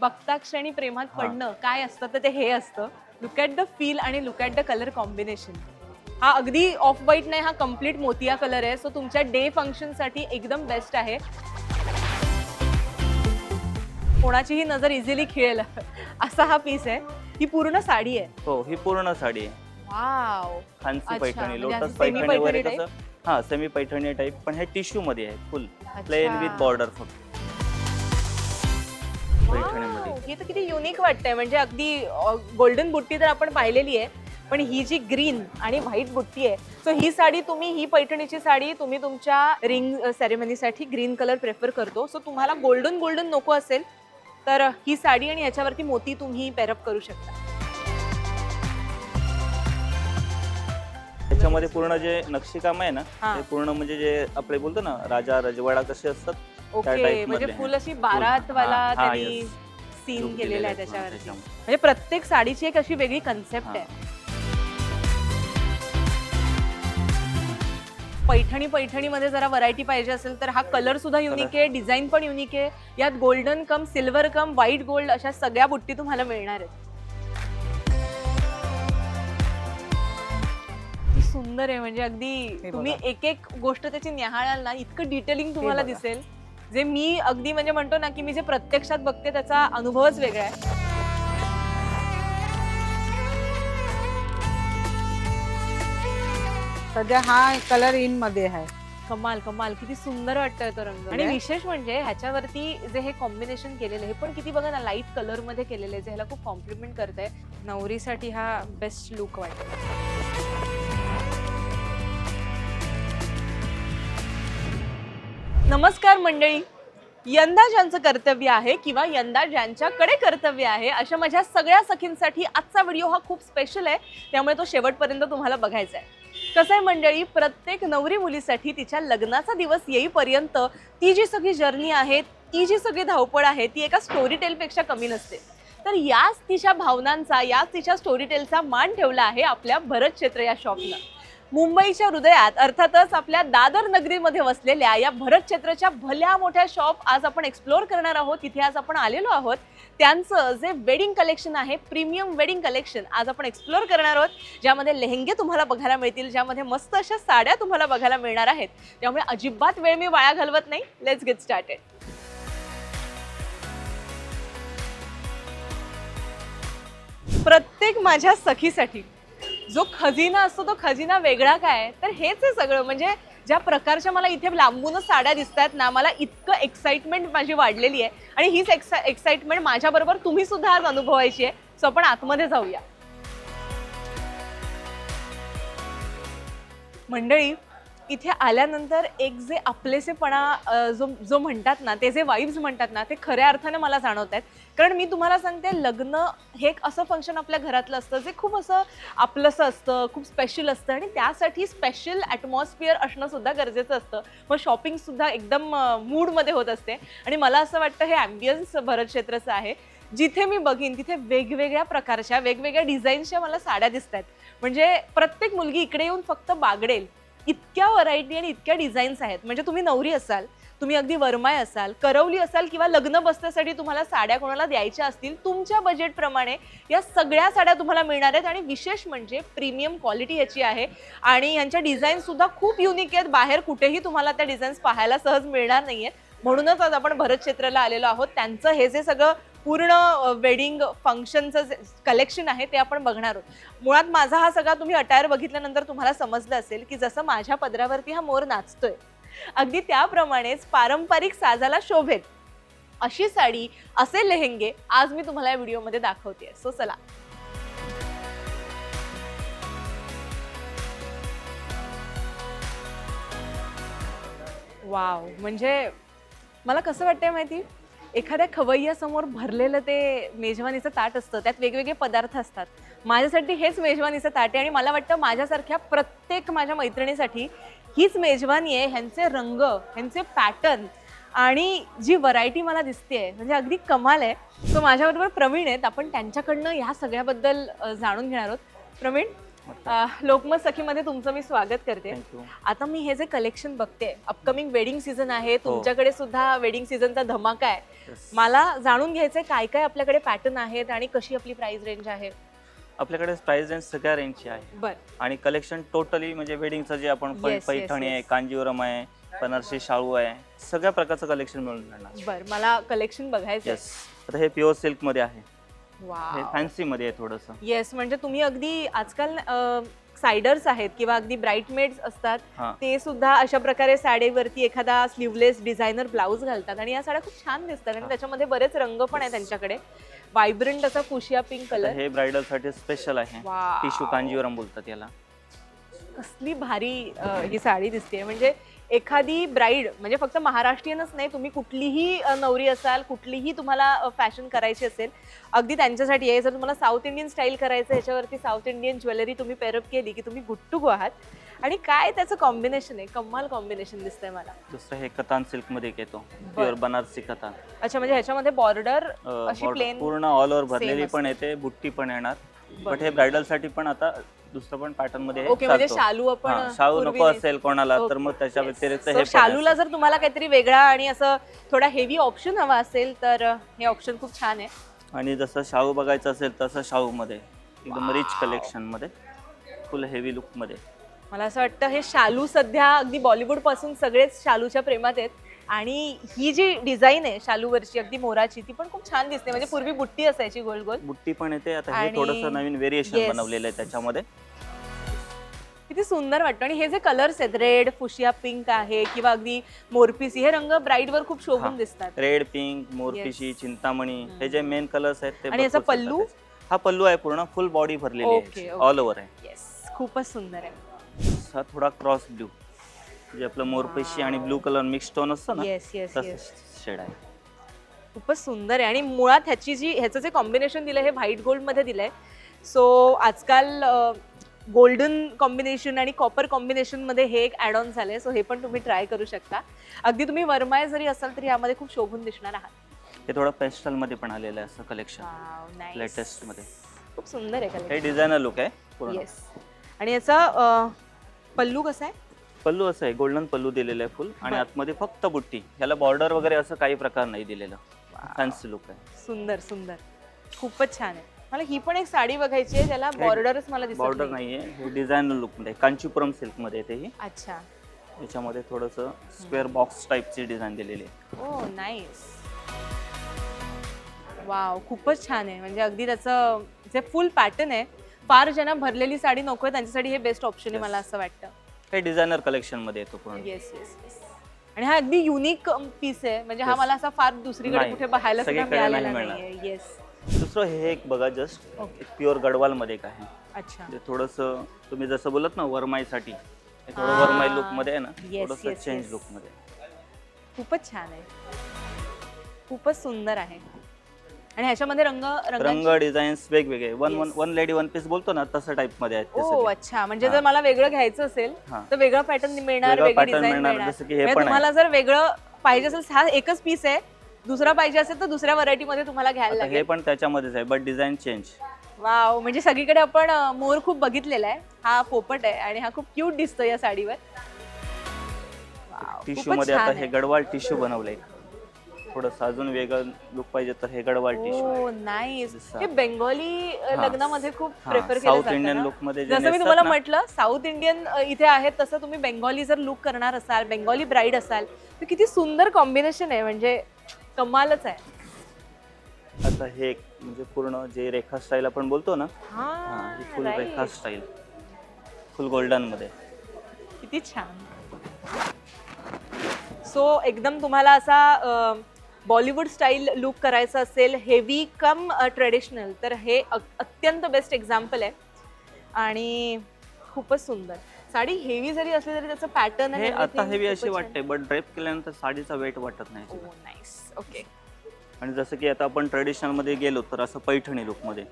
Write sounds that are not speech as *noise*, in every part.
बघता क्षणी प्रेमात. पडणं काय असतं तर ते हे असतं. लुक ॲट द फील आणि look at the colour combination हा अगदी ऑफ व्हाईट नाही हा कंप्लीट मोतिया कलर आहे. सो तुमच्या डे फंक्शनसाठी एकदम बेस्ट आहे. कोणाचीही नजर इझिली खिळेल. *laughs* असा हा पीस आहे. ही पूर्ण साडी आहे. हो ही पूर्ण साडी आहे. वाव खानसी अच्छा, पैठणी म्हणजे लोटस असं semi पैठणी वगैरे पैठणी कसं हा सेमी पैठणी टाईप पण हे टिश्यू मध्ये आहे फुल प्लेन विथ बॉर्डर फक्त. पैठणीमध्ये हे तर किती युनिक वाटतंय म्हणजे अगदी गोल्डन बुट्टी तर आपण पाहिलेली आहे पण ही जी ग्रीन आणि व्हाईट बुट्टी आहे सो ही साडी तुम्ही ही पैठणीची साडी तुम्ही तुमच्या रिंग सेरेमनीसाठी ग्रीन कलर प्रेफर करतो सो तुम्हाला गोल्डन गोल्डन नको असेल तर ही साडी आणि ह्याच्यावरती मोती तुम्ही पेरअप करू शकता त्याच्यामध्ये पूर्ण जे नक्षीकाम आहे ना. ते पूर्ण म्हणजे जे आपले बोलतो ना राजा रजवाडा कसे असतात ओके म्हणजे. फुल अशी बारात वाला. सीन केलेला आहे त्याच्यावरती. म्हणजे प्रत्येक साडीची एक अशी वेगळी कन्सेप्ट. आहे पैठणी पैठणीमध्ये जरा व्हरायटी पाहिजे असेल तर हा कलर सुद्धा युनिक आहे डिझाईन पण युनिक आहे यात golden cum silver cum white gold अशा सगळ्या बुट्टी तुम्हाला मिळणार आहेत सुंदर आहे म्हणजे अगदी तुम्ही. एक एक गोष्ट त्याची निहाळाल ना इतकं डिटेलिंग तुम्हाला. दिसेल जे मी अगदी म्हणजे म्हणतो ना की मी जे प्रत्यक्षात बघते त्याचा अनुभवच वेगळा आहे. सध्या हा कलर इनमध्ये आहे. कमाल कमाल. किती सुंदर वाटतोय तो रंग. आणि. विशेष म्हणजे ह्याच्यावरती जे हे कॉम्बिनेशन केलेलं आहे हे पण किती बघा ना लाइट कलरमध्ये केलेलं आहे जे ह्याला खूप कॉम्प्लिमेंट करत आहे नवरीसाठी हा बेस्ट लुक वाटतो नमस्कार मंडळी. यंदा ज्यांचं कर्तव्य आहे किंवा यंदा ज्यांच्याकडे कर्तव्य आहे अशा माझ्या सगळ्या सखींसाठी आजचा व्हिडिओ हा खूप स्पेशल आहे. त्यामुळे तो शेवटपर्यंत तुम्हाला बघायचा आहे. कसं आहे मंडळी प्रत्येक नवरी मुलीसाठी तिच्या लग्नाचा दिवस येईपर्यंत ती जी सगळी जर्नी आहे ती जी सगळी धावपळ आहे ती एका स्टोरी टेलपेक्षा कमी नसते. तर याच तिच्या भावनांचा याच तिच्या स्टोरी टेलचा मान ठेवला आहे आपल्या भरत क्षेत्र या शॉपला मुंबईच्या हृदयात अर्थातच आपल्या दादर नगरीमध्ये वसलेल्या या भरत क्षेत्राच्या भल्या मोठ्या शॉप आज आपण एक्सप्लोअर करणार आहोत. तिथे आज आपण आलेलो आहोत. त्यांचं जे वेडिंग कलेक्शन आहे प्रीमियम वेडिंग कलेक्शन आज आपण एक्सप्लोअर करणार आहोत. ज्यामध्ये लेहंगे तुम्हाला बघायला मिळतील ज्यामध्ये मस्त अशा साड्या तुम्हाला बघायला मिळणार आहेत. त्यामुळे अजिबात वेळ मी वाया घालवत नाही. लेट्स गेट स्टार्टेड प्रत्येक माझ्या सखीसाठी जो खजिना असतो तो खजिना वेगळा काय? तर हेच आहे सगळं. म्हणजे ज्या प्रकारच्या मला इथे लांबूनच साड्या दिसतात ना मला इतकं एक्साइटमेंट माझी वाढलेली आहे. आणि हीच एक्सा एक्साइटमेंट माझ्याबरोबर तुम्ही सुद्धा आज अनुभवायची आहे. सो आपण आतमध्ये जाऊया. मंडळी इथे आल्यानंतर एक जे आपलेसेपणा जो जो म्हणतात ना ते जे वाईब्स म्हणतात ना ते खऱ्या अर्थाने मला जाणवत आहेत कारण मी तुम्हाला सांगते लग्न हे एक असं फंक्शन आपल्या घरातलं असतं जे खूप असं आपलंसं असतं खूप स्पेशल असतं आणि त्यासाठी स्पेशल ॲटमॉस्फिअर असणं सुद्धा गरजेचं असतं. मग शॉपिंग सुद्धा एकदम मूडमध्ये होत असते. आणि मला असं वाटतं हे ॲम्बियन्स भरत क्षेत्राचं आहे. जिथे मी बघीन तिथे वेगवेगळ्या प्रकारच्या वेगवेगळ्या डिझाईन्सच्या मला साड्या दिसत आहेत म्हणजे प्रत्येक मुलगी इकडे येऊन फक्त बागडेल. इतक्या व्हरायटी आणि इतक्या डिझाईन्स आहेत. म्हणजे तुम्ही नवरी असाल तुम्ही अगदी वरमाय असाल करवली असाल किंवा लग्न बसण्यासाठी तुम्हाला साड्या कोणाला द्यायच्या असतील तुमच्या बजेटप्रमाणे या सगळ्या साड्या तुम्हाला मिळणार आहेत आणि विशेष म्हणजे प्रीमियम क्वालिटी याची आहे. आणि यांच्या डिझाईन्ससुद्धा खूप युनिक आहेत. बाहेर कुठेही तुम्हाला त्या डिझाईन्स पाहायला सहज मिळणार नाही आहेत म्हणूनच आज आपण भरत क्षेत्राला आलेलो आहोत. त्यांचं हे जे सगळं पूर्ण वेडिंग फंक्शनचं जे कलेक्शन आहे ते आपण बघणार आहोत. मुळात माझा हा सगळा तुम्ही अटायर बघितल्यानंतर तुम्हाला समजलं असेल की जसं माझ्या पदरावरती हा मोर नाचतोय अगदी त्याप्रमाणेच पारंपरिक साजाला शोभेत अशी साडी असे लेहंगे आज मी तुम्हाला या व्हिडिओमध्ये दाखवते सो चला. वाव म्हणजे मला कसं वाटतंय माहिती? एखाद्या खवय्यासमोर भरलेलं ते मेजवानीचं ताट असतं. त्यात वेगवेगळे पदार्थ असतात. माझ्यासाठी हेच मेजवानीचं ताट आहे आणि मला वाटतं माझ्यासारख्या प्रत्येक माझ्या मैत्रिणीसाठी हीच मेजवानी आहे ह्यांचे रंग ह्यांचे पॅटर्न आणि जी व्हरायटी मला दिसते म्हणजे अगदी कमाल आहे. सो माझ्याबरोबर प्रवीण आहेत. आपण त्यांच्याकडनं ह्या सगळ्याबद्दल जाणून घेणार आहोत. प्रवीण लोकमत सखीमध्ये तुमचं मी स्वागत करते. आता मी हे जे कलेक्शन बघते अपकमिंग वेडिंग सीझन आहे हो. तुमच्याकडे सुद्धा वेडिंग सीझनचा धमाका आहे. मला जाणून घ्यायचंय काय काय आपल्याकडे पॅटर्न आहेत आणि कशी आपली प्राइस रेंज आहे? आपल्याकडे प्राइस रेंज सगळ्या रेंजची आहे. बर. आणि कलेक्शन टोटली म्हणजे वेडिंगचं जे आपण पै- Yes, yes, पैठणी आहे yes. कांजीवरम आहे बनारसी शाळू आहे सगळ्या प्रकारचं कलेक्शन मिळून जाणार बर मला कलेक्शन बघायचं येस आता हे प्युअर सिल्कमध्ये आहे. हे वा फॅन्सी मध्ये आहे थोडंसं. येस म्हणजे तुम्ही अगदी आजकाल सायडर्स आहेत किंवा अगदी ब्राईटमेड्स असतात हा. ते सुद्धा अशा प्रकारे साडीवरती एखादा स्लीवलेस डिझायनर ब्लाऊज घालतात आणि या साड्या खूप छान दिसतात आणि. त्याच्यामध्ये बरेच रंग पण आहे त्यांच्याकडे. व्हायब्रंट असा फुशिया पिंक कलर हे ब्रायडलसाठी स्पेशल आहे. टिश्यू कांजीवरम बोलतात याला. कसली भारी अ, ही साडी दिसते म्हणजे एखादी ब्राईड म्हणजे फक्त महाराष्ट्रीयनच नाही तुम्ही कुठलीही नवरी असाल कुठलीही तुम्हाला फॅशन करायची असेल अगदी त्यांच्यासाठी आहे. जर तुम्हाला साऊथ इंडियन स्टाईल करायचं ह्याच्यावरती साऊथ इंडियन ज्वेलरी तुम्ही पेरअप केली की तुम्ही गुड टू गो आहात. आणि काय त्याचं कॉम्बिनेशन आहे? कमाल कॉम्बिनेशन दिसतंय मला. दुसरं हे कतान सिल्कमध्ये येतो. प्युअर बनारसी कतान अच्छा म्हणजे ह्याच्यामध्ये बॉर्डर अशी plain पूर्ण ऑल ओव्हर भरलेली. पण येते बुट्टी पण येणार. बट हे ब्रायडलसाठी पण आता दुसरं पण पॅटर्नमध्ये ओके म्हणजे चालतो. शालू आपण हा, शालू नको असेल कोणाला तर मग त्याच्या yes. व्यतिरिक्त So, हे पण शालूला. जर तुम्हाला काहीतरी वेगळा आणि असं थोडा हेवी ऑप्शन हवा असेल तर अ, हे ऑप्शन खूप छान आहे आणि जसं शाहू बघायचं असेल तसं शाहू मध्ये एकदम रिच. कलेक्शनमध्ये फुल हेवी लुकमध्ये मला असं वाटतं हे शालू सध्या अगदी बॉलिवूडपासून सगळेच शालूच्या प्रेमात आहेत आणि ही जी डिझाईन आहे शालूवरची अगदी मोराची ती पण खूप छान दिसते. म्हणजे पूर्वी बुट्टी असायची गोल गोल बुट्टी पण येते. आता हे आणि- थोडस नवीन व्हेरिएशन. बनवलेलं आहे त्याच्यामध्ये. किती सुंदर वाटतं. आणि हे जे कलर्स आहेत रेड फुशिया पिंक आहे किंवा अगदी मोरपिसी हे रंग ब्राईडवर खूप हा. शोभून दिसतात रेड पिंक मोरपिशी चिंतामणी हे जे मेन कलर्स आहेत ते आणि याचा भरपूर पल्लू? चालतात. हा पल्लू आहे पूर्ण फुल बॉडी भरलेली Okay, आहे. Okay. ऑल ओव्हर आहे. येस खूपच सुंदर आहे. हा थोडा क्रॉस ब्लू जे आपलं मोरपिशी आणि ब्लू कलर मिक्स टोन असतं ना येस येस येस तसं शेड आहे. खूपच सुंदर आहे आणि मुळात ह्याची जी ह्याचं जे कॉम्बिनेशन दिलं हे व्हाईट गोल्डमध्ये दिलंय. सो आजकाल गोल्डन कॉम्बिनेशन आणि कॉपर कॉम्बिनेशनमध्ये हे एक ॲड ऑन झालंय. सो हे पण तुम्ही ट्राय करू शकता. अगदी तुम्ही वरमाय जरी असाल तरी यामध्ये खूप शोभून दिसणार आहात. हे थोडं पेस्टलमध्ये पण आलेलं आहे असं कलेक्शन Wow, nice. लेटेस्टमध्ये. खूप सुंदर आहे हे डिझायनर लुक आहे पूर्ण. येस आणि याचा अं, पल्लू कसा आहे? पल्लू असं आहे गोल्डन पल्लू दिलेलं आहे फुल आणि. आतमध्ये फक्त बुट्टी. ह्याला बॉर्डर वगैरे असं काही प्रकार नाही दिलेलं. फॅन्सी लुक आहे. सुंदर सुंदर. खूपच छान आहे. मला ही पण एक साडी बघायची आहे त्याला बॉर्डरच मला दिसत बॉर्डर नाही नाहीये. हे डिझायनर लुकमध्ये कांचीपुरम सिल्कमध्ये येते ही. अच्छा. याच्यामध्ये थोडस स्क्वेअर बॉक्स टाईपची डिझाईन दिलेली आहे. ओ नाईस वाव खूपच छान आहे. म्हणजे अगदी त्याचं जे फुल पॅटर्न आहे फार ज्यांना भरलेली साडी नको आहे त्यांच्यासाठी हे बेस्ट ऑप्शन आहे. मला असं वाटतं. हे डिझायनर कलेक्शनमध्ये येतो पूर्ण येस येस येस आणि हा अगदी युनिक पीस आहे. म्हणजे हा Yes. मला असा फार दुसरीकडे नाही, कुठे पाहायला सुद्धा सगळीकडे नाही मिळालेला मिळणार. नाहीये येस दुसरं हे एक बघा जस्ट प्युअर गडवाल मध्ये एक आहे. अच्छा. थोडस तुम्ही जसं बोलत ना वरमाईसाठी हे थोडं Ah. वरमाई लुकमध्ये आहे ना Yes, थोडस yes, चेंज yes. लुकमध्ये खूपच छान आहे. खूपच सुंदर आहे. आणि ह्याच्यामध्ये रंग रंग रंग डिझाईन्स वेगवेगळे one one. One lady one piece बोलतो ना तसं टाईपमध्ये आहेत ते ओ सगळे. अच्छा म्हणजे हा. जर मला वेगळं घ्यायचं असेल हा. तर वेगळं पॅटर्न मिळणार वेगळं वेगळी pattern डिझाईन मिळणार, मिळणार जसं की हे म्हणजे पण आहे. तुम्हाला जर वेगळं पाहिजे असेल हा एकच पीस आहे दुसरा पाहिजे असेल तर दुसऱ्या व्हरायटी मध्ये तुम्हाला घ्यायला आता हे लागेल पण त्याच्यामध्येच आहे बट डिझाईन चेंज वाव म्हणजे सगळीकडे आपण अं, मोर खूप बघितलेला आहे हा पोपट आहे आणि हा खूप क्यूट दिसतो या साडीवर टिश्यू खूपच मध्ये आता हे. गडवाल टिश्यू बनवलंय थोडं अजून वेगळं लुक पाहिजे तर हे गडवाल टिश्यू ओ नाईस दिसतं. हे बेंगॉली अं, हा. लग्नामध्ये खूप हा, प्रेफर केलं South जातं Indian ना. look मध्ये जे जसं मी नेसतात तुम्हाला ना. म्हटलं साऊथ इंडियन इथे आहेत तसं तुम्ही बेंगॉली जर लुक करणार असाल बेंगॉली ब्राईड असाल तर किती सुंदर कॉम्बिनेशन आहे म्हणजे कमालच आहे आता हे एक म्हणजे पूर्ण जे रेखा स्टाईल आपण बोलतो ना हा, हा ही फुल right. रेखा स्टाईल फुल गोल्डनमध्ये किती छान सो एकदम तुम्हाला असा बॉलिवूड स्टाईल लुक करायचा असेल हेवी कम ट्रेडिशनल तर हे अत्यंत बेस्ट एक्झाम्पल आहे. आणि खूपच सुंदर. साडी हेवी जरी असली तरी त्याचं पॅटर्न हे आता हेवी अशी वाटते बट ड्रेप केल्यानंतर साडीचा वेट वाटत नाही. नाईस ओके आणि जसं की आता आपण ट्रेडिशनलमध्ये गेलो तर असं पैठणी लुकमध्ये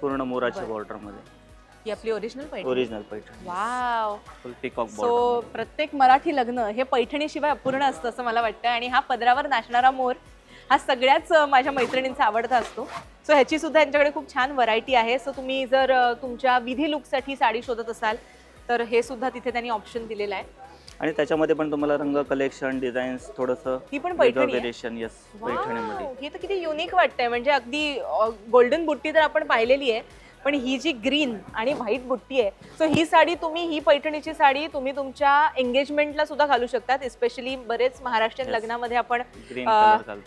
पूर्ण मोराच्या बरं. बॉर्डरमध्ये. ही आपली original Paithani? Original Paithani. Wow full peacock so border प्रत्येक मराठी लग्न हे पैठणीशिवाय अपूर्ण असतं असं मला वाटतं आणि हा पदरावर नाचणारा मोर हा सगळ्याच अ, माझ्या मैत्रिणींचा आवडता असतो. सो ह्याची सुद्धा यांच्याकडे खूप छान व्हरायटी आहे. सो तुम्ही जर अ, तुमच्या विधी लुकसाठी साडी शोधत असाल तर हे सुद्धा तिथे त्यांनी ऑप्शन दिलेलं आहे. आणि त्याच्यामध्ये पण तुम्हाला रंग कलेक्शन डिझाईन्स थोडंसं ही पण पैठणी आहे? येस पैठणीमध्ये. हे तर किती युनिक वाटतंय. म्हणजे अगदी गोल्डन बुट्टी तर आपण पाहिलेली आहे. पण ही जी ग्रीन आणि व्हाईट बुट्टी आहे सो ही साडी तुम्ही ही पैठणीची साडी तुम्ही तुमच्या एंगेजमेंटला सुद्धा घालू शकतात एस्पेशली बरेच महाराष्ट्रीयन. लग्नामध्ये आपण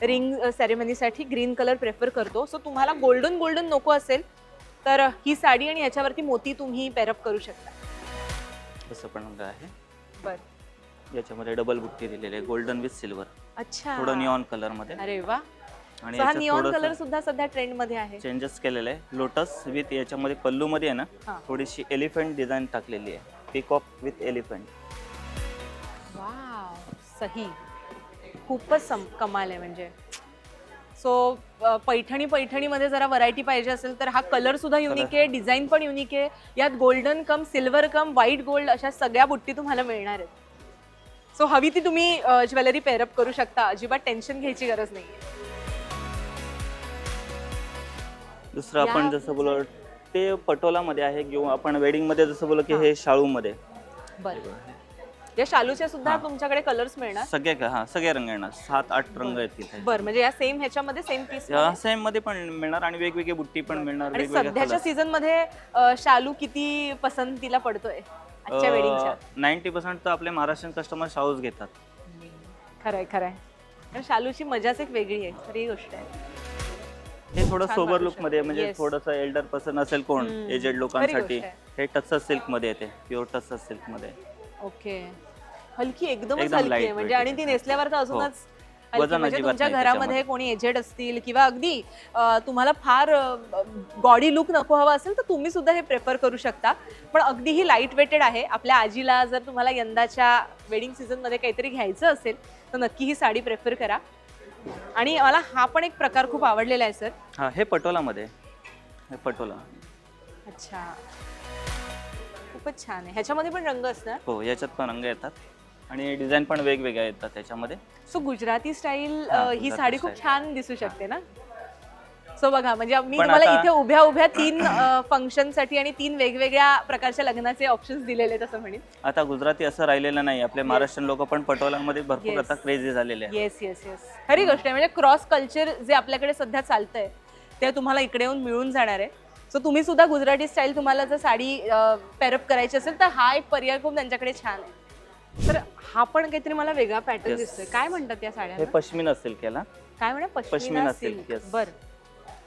रिंग सेरेमनीसाठी ग्रीन कलर प्रेफर करतो. सो तुम्हाला गोल्डन गोल्डन नको असेल तर ही साडी आणि याच्यावरती मोती तुम्ही पेरअप करू शकता. असं पण आहे. बरं. याच्यामध्ये डबल बुट्टी दिलेली आहे गोल्डन विथ सिल्वर अच्छा. थोडं निऑन कलरमध्ये. अरे वा. आणि हा याच्यात निऑन कलर सुद्धा सध्या ट्रेंडमध्ये आहे. चेंजेस केलेले आहे. लोटस विथ याच्यामध्ये पल्लू मध्ये आहे ना. थोडीशी एलिफंट डिझाईन टाकलेली आहे. पिकॉक विथ एलिफंट वाव सही. खूपच सम कमाल आहे म्हणजे. सो पैठणी पैठणीमध्ये जरा व्हरायटी पाहिजे असेल तर हा कलर सुद्धा युनिक आहे डिझाईन पण युनिक आहे. यात golden cum silver cum white gold अशा सगळ्या बुट्टी तुम्हाला मिळणार आहेत. सो हवी ती तुम्ही ज्वेलरी पेअरअप करू शकता. अजिबात टेन्शन घ्यायची गरज नाही दुसरं आपण जसं बोललो ते पटोलामध्ये आहे किंवा आपण वेडिंगमध्ये जसं बोललो की हे शाळूमध्ये. बरं. या शालूचे सुद्धा. तुमच्याकडे कलर्स मिळणार? सगळे का हा सगळे रंग येणार. सात आठ रंग आहेत तिथे बरं म्हणजे या सेम ह्याच्यामध्ये सेम पीस सेममध्ये पण मिळणार आणि वेगवेगळी बुट्टी पण मिळणार आणि सध्याच्या सीझनमध्ये अ, शालू किती पसंतीला पडतोय आजच्या वेडिंगच्या नाईन्टी पर्सेंट तर आपले महाराष्ट्रीयन कस्टमर शाळूच घेतात. खरंय खरंय. कारण शालूची मजाच एक वेगळी आहे. खरी गोष्ट आहे. हे थोडं सोबर लुकमध्ये. म्हणजे Yes. थोडंसं एल्डर पर्सन असेल कोण हम्म. एजेड लोकांसाठी. हे टच सिल्कमध्ये येते प्युअर टच सिल्कमध्ये ओके हलकी एकदमच एकदम हलकी आहे light म्हणजे आणि आहे. ती नेसल्यावर तर अजूनच हलकी. वजन म्हणजे अजिबात तुमच्या नाही घरामध्ये त्याच्यामध्ये. कोणी एजेड असतील किंवा अगदी अ, तुम्हाला फार गॉडी लुक नको हवा असेल तर तुम्ही सुद्धा हे प्रेफर करू शकता पण अगदी ही लाइट वेटेड आहे आपल्या आजीला जर तुम्हाला यंदाच्या वेडिंग सीझनमध्ये काहीतरी घ्यायचं असेल तर नक्की ही साडी प्रेफर करा आणि मला हा पण एक प्रकार खूप आवडलेला आहे सर. हा हे पटोलामध्ये. हे पटोला. अच्छा. खूपच छान आहे. ह्याच्यामध्ये पण रंग असणार? हो याच्यात पण रंग येतात. आणि डिझाईन पण वेगवेगळ्या येतात त्याच्यामध्ये. सो गुजराती स्टाईल हा, गुजराती साडी खूप style. छान दिसू शकते ना? सो बघा म्हणजे मी पण तुम्हाला आता- इथे उभ्या उभ्या तीन फंक्शनसाठी आणि तीन वेगवेगळ्या प्रकारच्या लग्नाचे ऑप्शन्स दिलेले आहेत असं म्हणेन. आता गुजराती असं राहिलेलं नाही आपले महाराष्ट्रीयन लोक पण पटोलामध्ये भरपूर Yes. आता क्रेझी झालेले आहेत. येस येस येस खरी गोष्ट आहे म्हणजे क्रॉस कल्चर जे आपल्याकडे सध्या चालतंय ते तुम्हाला इकडे येऊन मिळून जाणार आहे. सो तुम्ही सुद्धा गुजराती स्टाईल तुम्हाला जर साडी पेरअप करायची असेल तर हा एक पर्याय खूप त्यांच्याकडे छान आहे. तर हा पण काहीतरी मला वेगळा पॅटर्न Yes. दिसतोय. काय म्हणतात या हे साड्या पश्मिना सिल्क याला काय म्हणे? Pashmina pashmina silk, silk yes. बर.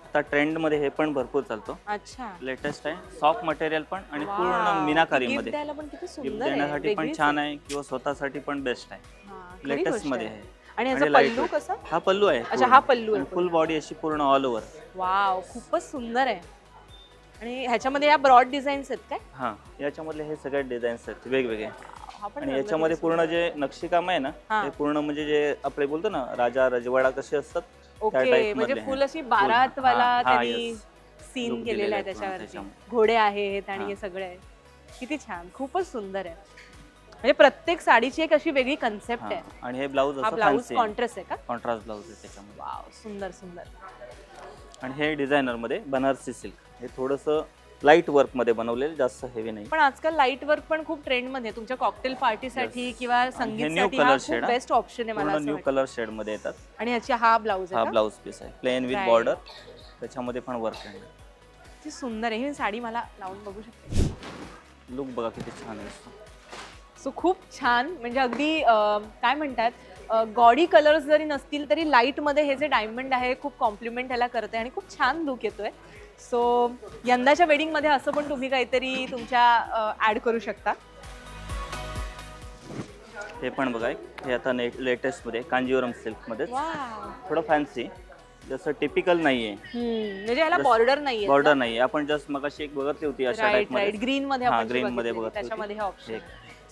आता ट्रेंडमध्ये हे पण भरपूर चालतो. अच्छा. लेटेस्ट आहे. सॉफ्ट मटेरियल पण आणि पूर्ण. मिनाकारी Gift मध्ये द्यायला पण किती गिफ्ट सुंदर आहे. देण्यासाठी पण वेगळीच छान आहे. किंवा स्वतःसाठी पण बेस्ट आहे. हा, खरी लेटेस्ट गोष्टमध्ये आहे. आहे आणि याचा आणि light पल्लू weight. कसा? हा पल्लू आहे अच्छा, हा पल्लू आहे फुल बॉडी अशी पूर्ण ऑल ओव्हर वाव खूपच सुंदर आहे. आणि ह्याच्यामध्ये या ब्रॉड डिझाईन्स आहेत काय? हा याच्यामधले हे सगळे डिझाईन्स आहेत वेगवेगळे. हा पण आणि रंग याच्यामध्ये किती पूर्ण सुंदर जे नक्षीकाम आहे ना हा. ते पूर्ण म्हणजे जे आपले बोलतो ना राजा रजवाडा कसे असतात ओके म्हणजे फुल. अशी बारात वाला हा, त्यांनी. सीन केलेला आहे त्याच्यावरती. घोडे आहेत आणि हा. सगळे आहे किती छान खूपच सुंदर आहे म्हणजे प्रत्येक साडीची एक अशी वेगळी कन्सेप्ट. आहे आणि हे ब्लाऊज हा ब्लाऊज कॉन्ट्रास्ट आहे का कॉन्ट्रास्ट ब्लाऊज आहे त्याच्यामध्ये वाव सुंदर सुंदर आणि हे डिझायनरमध्ये बनारसी सिल्क हे थोडंसं लाइट वर्कमध्ये बनवलेलं जास्त हेवी नाही पण आजकाल लाइट वर्क पण खूप ट्रेंडमध्ये आहे. तुमच्या कॉकटेल पार्टीसाठी. किंवा आणि संगीतसाठी new हा color खूप shade हा. बेस्ट ऑप्शन आहे मला पूर्ण असं न्यू वाटतं. कलर शेडमध्ये येतात आणि याची हा ब्लाऊज हा आहे का? ब्लाऊज पीस आहे प्लेन विथ Right. बॉर्डर त्याच्यामध्ये पण वर्क आहे ती सुंदर आहे ही साडी मला लावून बघू शकते लुक बघा किती छान आहे सो खूप छान म्हणजे अगदी अं, काय म्हणतात गॉडी कलर्स जरी नसतील तरी लाईटमध्ये हे जे डायमंड आहे खूप कॉम्प्लिमेंट ह्याला करते आणि खूप छान लुक येतोय सो यंदाच्या वेडिंगमध्ये असं पण तुम्ही काहीतरी तुमच्या ॲड करू शकता? हे पण बघा. हे आता लेटेस्टमध्ये कांजीवरम सिल्कमध्ये वाव थोडं फॅन्सी जसं टिपिकल नाहीये. म्हणजे याला बॉर्डर नाहीये बॉर्डर नाही आपण जस्ट मगाशी एक बघितली होती अशा राईटमध्ये. ग्रीन मध्ये बघत. त्याच्यामध्ये हे ऑप्शन.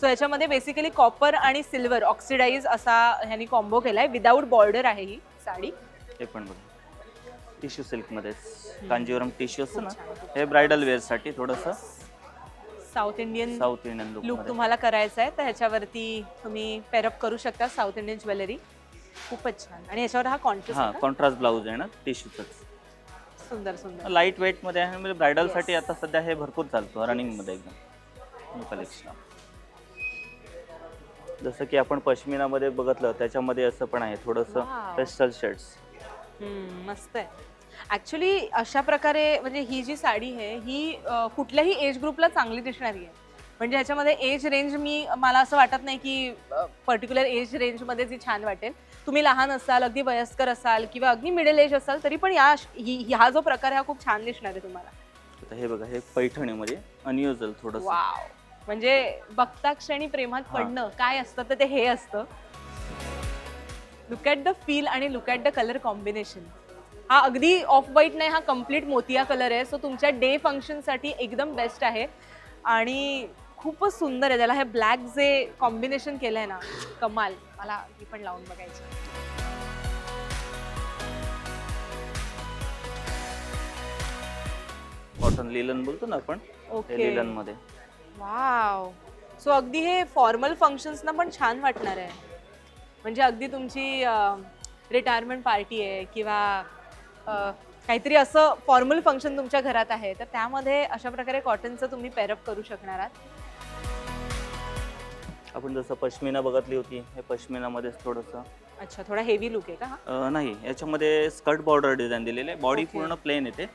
सो याच्यामध्ये बेसिकली कॉपर आणि सिल्वर ऑक्सिडाईज असा ह्यांनी कॉम्बो केलाय. विदाऊट बॉर्डर आहे ही साडी. हे पण बघा. टिश्यू सिल्कमध्ये कांजीवरम टिश्यू असतं ना हे ब्रायडल वेअरसाठी थोडंसं south Indian south Indian look तुम्हाला करायचा आहे तर ह्याच्यावरती तुम्ही पेरअप करू शकता साऊथ इंडियन ज्वेलरी. खूपच छान. आणि याच्यावर हा कॉन्ट्रास्ट हा कॉन्ट्रास्ट ब्लाऊज आहे ना टिश्यूच सुंदर सुंदर. लाइट वेटमध्ये आहे म्हणजे ब्रायडलसाठी आता सध्या हे भरपूर चालतं रनिंगमध्ये एकदम. कलेक्शन जसं की आपण पश्मिनामध्ये बघितलं त्याच्यामध्ये असं पण आहे थोडंसं. पेस्टल शेड्स मस्त आहे. ऍक्च्युली अशा प्रकारे म्हणजे ही जी साडी आहे ही कुठल्याही एज ग्रुपला चांगली दिसणारी आहे. म्हणजे ह्याच्यामध्ये एज रेंज मी मला असं वाटत नाही की पर्टिक्युलर एज रेंजमध्ये जी छान वाटेल. तुम्ही लहान असाल अगदी वयस्कर असाल किंवा अगदी मिडल एज असाल तरी पण या ही जो प्रकार आहे हा खूप छान दिसणार आहे तुम्हाला. आता हे बघा हे पैठणीमध्ये अनयुजल थोडंसं. वाव म्हणजे बघता क्षणी प्रेमात. पडणं काय असतं तर ते हे असतं. लुक ॲट द फील आणि look at the colour combination हा अगदी ऑफ व्हाईट नाही हा कंप्लीट मोतिया कलर आहे. सो तुमच्या डे फंक्शनसाठी एकदम बेस्ट आहे. आणि खूपच सुंदर आहे. त्याला हे ब्लॅक जे कॉम्बिनेशन केलं आहे ना कमाल. मला ही पण लावून बघायची कॉटन लिलन बोलतो ना आपण ते ओके लिलनमध्ये. वाव सो अगदी हे फॉर्मल फंक्शन्सना पण छान वाटणार आहे. म्हणजे अगदी तुमची रिटायरमेंट पार्टी आहे किंवा काहीतरी असं फॉर्मल फंक्शन तुमच्या घरात आहे तर त्यामध्ये अशा प्रकारे कॉटनचं तुम्ही पेरअप करू शकणार आहात. आपण जसं पश्मिना बघितली होती हे पश्मिनामध्येच थोडंसं. अच्छा थोडा हेवी लुक आहे का हा? नाही याच्यामध्ये स्कर्ट बॉर्डर डिझाईन दिलेले आहे. बॉडी. पूर्ण प्लेन येते.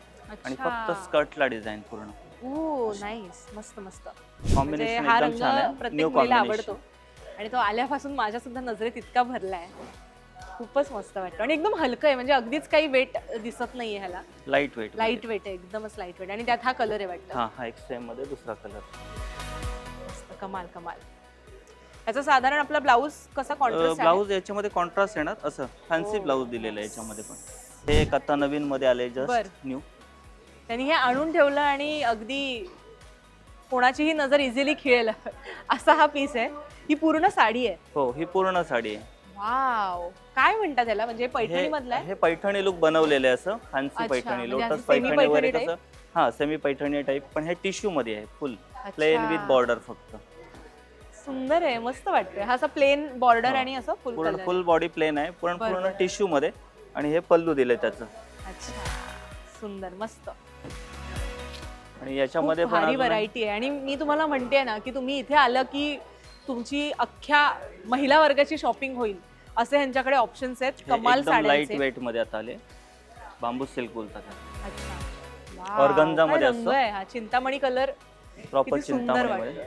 आणि फक्त स्कर्टला डिझाईन पूर्ण. ओ नाईस मस्त मस्त. म्हणजे कॉम्बिनेशन हा रंग छान आहे. प्रत्येक मुलीला आवडतो. आणि तो आल्यापासून माझ्या सुद्धा नजरेत इतका भरलाय. खूपच मस्त वाटतं. आणि एकदम हलकं आहे म्हणजे अगदीच काही वेट दिसत नाहीये ह्याला. लाइट वेट लाइट वेट आहे एकदमच लाइट वेट आणि त्यात हा कलर आहे वाटतं. हा हा एक सेममध्ये दुसरा कलर मस्त कमाल कमाल. याचा साधारण आपला ब्लाऊज कसा कॉन्ट्रास्ट ब्लाऊज याच्यामध्ये कॉन्ट्रास्ट येणार. असं फॅन्सी. ब्लाऊज दिलेलं आहे याच्यामध्ये पण. हे एक आता नवीन मध्ये आले बर. जस्ट न्यू त्यांनी हे आणून ठेवलं आणि अगदी कोणाचीही नजर इझिली खिळेल. *laughs* असा हा पीस आहे. ही पूर्ण साडी आहे. हो ही पूर्ण साडी आहे. वाव. काय म्हणतात त्याला? म्हणजे पैठणी मधला हे पैठणी लुक बनवलेले असं. फॅन्सी अच्छा, पैठणी म्हणजे लोटस असं semi पैठणी वगैरे पैठणी कसं हा सेमी पैठणी टाईप पण हे टिश्यू मध्ये आहे फुल प्लेन अच्छा. विथ बॉर्डर फक्त. सुंदर आहे मस्त वाटतंय. हा असा प्लेन बॉर्डर हा. आणि असं फुल पूर्ण फुल बॉडी प्लेन आहे पूर्ण पूर्ण. टिश्यू मध्ये. आणि हे पल्लू दिलंय त्याचं. अच्छा. सुंदर मस्त. आणि याच्यामध्ये पण भारी अजून व्हरायटी आहे. आणि मी तुम्हाला म्हणते ना की तुम्ही इथे आलं की तुमची अख्ख्या महिला वर्गाची शॉपिंग होईल. असे ह्यांच्याकडे ऑप्शन्स आहेत. कमाल लाइट साड्यांचे. वेटमध्ये आता आले. बांबू सिल्क बोलतात अच्छा. Organza काय मध्ये रंग असतो. आहे हा. चिंतामणी कलर प्रॉपर किती सुंदर चिंतामणीमध्ये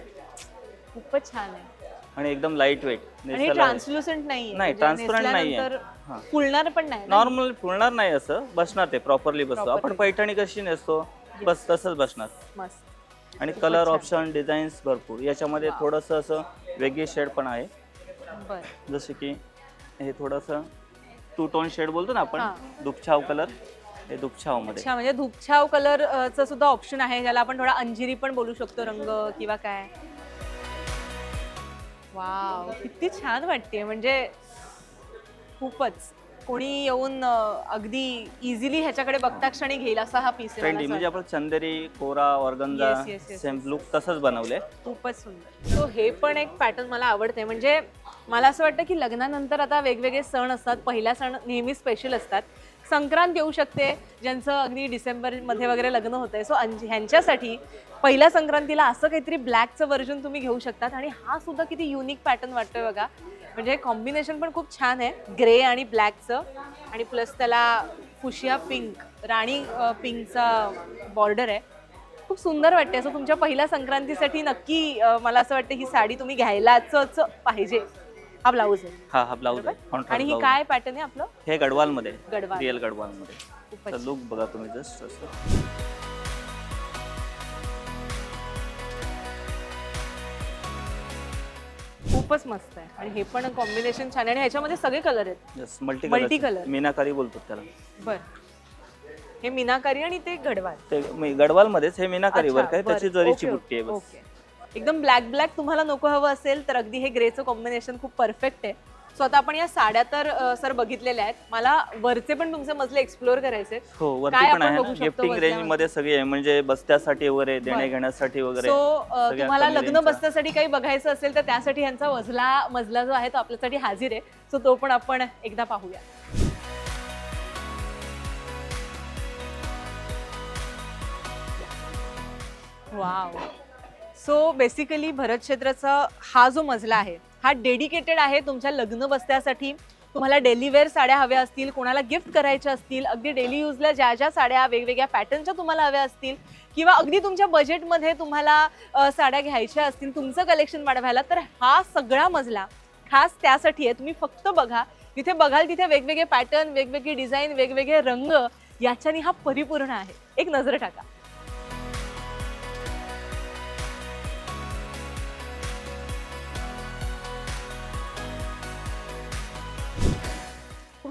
खूपच छान आहे. आणि एकदम लाइट वेट आणि ट्रान्सल्युसंट नाही नाही, transparent नाहीये. हा. फुलणार पण नाही ना? नॉर्मल फुलणार नाही असं. बसणार ते प्रॉपरली बसतो. आपण Properly. पैठणी कशी नेसतो? बस तसंच बसणार. मस्त. आणि कलर. ऑप्शन डिझाईन्स भरपूर. याच्यामध्ये. थोडंसं असं वेगळी शेड पण आहे. बर. जसे की हे थोडंसं टू टोन शेड बोलतो ना आपण हा. दुपछाव कलर हे दुपछावमध्ये अच्छा म्हणजे धुपछाव कलर च सुद्धा ऑप्शन आहे ज्याला आपण थोडा अंजिरी पण बोलू शकतो रंग किंवा काय. वाव किती छान वाटते म्हणजे खूपच. कोणी येऊन अ, अगदी इझिली ह्याच्याकडे बघता क्षणी घेईल असा हा पीस ट्रेंडी म्हणजे आपण Chanderi kora organza Yes, yes, yes, same. Look तसंच बनवले. खूपच सुंदर. सो हे पण एक पॅटर्न मला आवडते म्हणजे मला असं वाटतं की लग्नानंतर आता वेगवेगळे सण असतात. पहिला सण नेहमी स्पेशल असतात. संक्रांत येऊ शकते ज्यांचं अगदी डिसेंबरमध्ये वगैरे लग्न होतं आहे सो ह्यांच्यासाठी पहिल्या संक्रांतीला असं काहीतरी ब्लॅकचं व्हर्जन तुम्ही घेऊ शकतात. आणि हा सुद्धा किती युनिक पॅटर्न वाटतोय बघा. म्हणजे कॉम्बिनेशन पण खूप छान आहे. ग्रे आणि ब्लॅकचं आणि प्लस त्याला कुशिया पिंक राणी पिंकचा बॉर्डर आहे. खूप सुंदर वाटते असं तुमच्या पहिल्या संक्रांतीसाठी नक्की मला असं वाटतं ही साडी तुम्ही घ्यायलाच पाहिजे. हा ब्लाऊज आहे. हा हा ब्लाऊज आहे? आणि ही blouse काय पॅटर्न आहे आपलं? आहे. हे गडवाल मध्ये गडवाल. रिअल गडवाल मध्ये खूपच तर लुक बघा तुम्ही जस्ट असं. खूपच मस्त आहे. आणि हे पण कॉम्बिनेशन छान आहे. आणि ह्याच्यामध्ये सगळे कलर आहेत. Just multi Multi color. Colour meenakari बोलतात त्याला. बर. हे मीनाकारी आणि ते गडवाल. ते गडवाल मध्येच हे मीनाकारी अच्छा, वर्क आहे बरं. त्याची जरीची ओके, बुट्टी आहे बस. ओके. एकदम ब्लॅक ब्लॅक तुम्हाला नको हवं असेल तर अगदी हे ग्रेचं कॉम्बिनेशन खूप परफेक्ट आहे सो आता आपण या साड्या तर सर बघितलेल्या आहेत मला वरचे पण तुमचे मजले एक्सप्लोअर करायचे. हो वरती पण आहे ना गिफ्टिंग? रेंजमध्ये सगळी आहे म्हणजे बस्त्यासाठी वगैरे देण्या बरं. घेण्यासाठी वगैरे सो तुम्हाला लग्न रेंजचा. बसण्यासाठी काही बघायचं असेल तर त्यासाठी ह्यांचा मजला मजला जो आहे तो आपल्यासाठी हाजीर आहे सो तो पण आपण एकदा पाहूया वाव सो बेसिकली भरत क्षेत्राचा हा जो मजला आहे हा डेडिकेटेड आहे तुमच्या लग्न बसत्यासाठी तुम्हाला डेली वेअर साड्या हव्या असतील कोणाला गिफ्ट करायच्या असतील अगदी डेली यूजला ज्या ज्या साड्या वेगवेगळ्या पॅटर्नच्या तुम्हाला हव्या असतील किंवा अगदी तुमच्या बजेटमध्ये तुम्हाला साड्या घ्यायच्या असतील तुमचं कलेक्शन वाढवायला तर हा सगळा मजला खास त्यासाठी आहे. तुम्ही फक्त बघा तिथे बघाल तिथे वेगवेगळे पॅटर्न वेगवेगळे डिझाईन वेगवेगळे रंग याच्याने हा परिपूर्ण आहे. एक नजर टाका.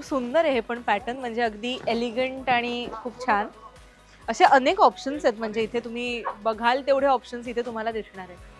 खूप सुंदर आहे हे पण पॅटर्न म्हणजे अगदी एलिगंट आणि खूप छान. असे अनेक ऑप्शन्स आहेत. म्हणजे इथे तुम्ही बघाल तेवढे ऑप्शन्स इथे तुम्हाला दिसणार आहेत.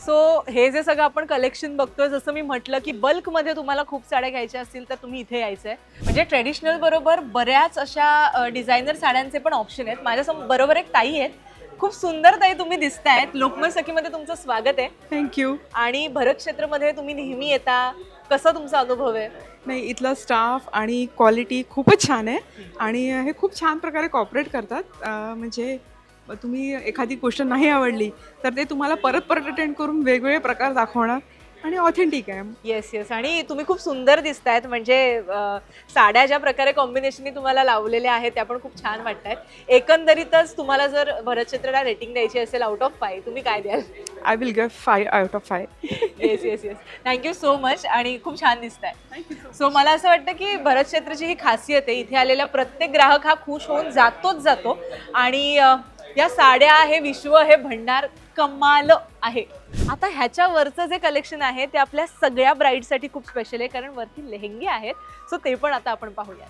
सो हे जे सगळं आपण कलेक्शन बघतोय जसं मी म्हटलं की बल्कमध्ये तुम्हाला खूप साड्या घ्यायच्या असतील तर तुम्ही इथे यायचं आहे म्हणजे ट्रेडिशनल बरोबर बऱ्याच अशा डिझायनर साड्यांचे पण ऑप्शन आहेत. माझ्यासमोर बरोबर एक ताई आहेत. खूप सुंदर ताई तुम्ही दिसतायत. लोकमत सखीमध्ये तुमचं स्वागत आहे. थँक्यू आणि भरत क्षेत्रामध्ये तुम्ही नेहमी येता. कसा तुमचा अनुभव आहे? नाही इथला स्टाफ आणि क्वालिटी खूपच छान आहे. आणि हे खूप छान प्रकारे कॉपरेट करतात. अं, म्हणजे तुम्ही एखादी गोष्ट नाही आवडली तर ते तुम्हाला परत परत अटेंड करून वेगवेगळे प्रकार दाखवणार. आणि ऑथेंटिक आहे. येस येस आणि तुम्ही खूप सुंदर दिसतायत. म्हणजे अं, साड्या ज्या प्रकारे कॉम्बिनेशननी तुम्हाला लावलेल्या आहेत त्या पण खूप छान वाटत आहेत एकंदरीतच तुम्हाला जर भरत क्षेत्राला रेटिंग द्यायची असेल आउट ऑफ फाय तुम्ही काय द्याल? I will get five out of five yes yes yes thank you so much आणि खूप छान दिसत आहे सो मला असं वाटतं की भरत क्षेत्राची ही खासियत आहे इथे आलेला प्रत्येक ग्राहक हा खुश होऊन जातोच जातो. आणि अ, या साड्या हे विश्व हे भंडार कमाल आहे. आता ह्याच्यावरचं जे कलेक्शन आहे ते आपल्या सगळ्या ब्राईडसाठी खूप स्पेशल आहे कारण वरती लेहंगे आहेत. सो ते पण आता आपण पाहूया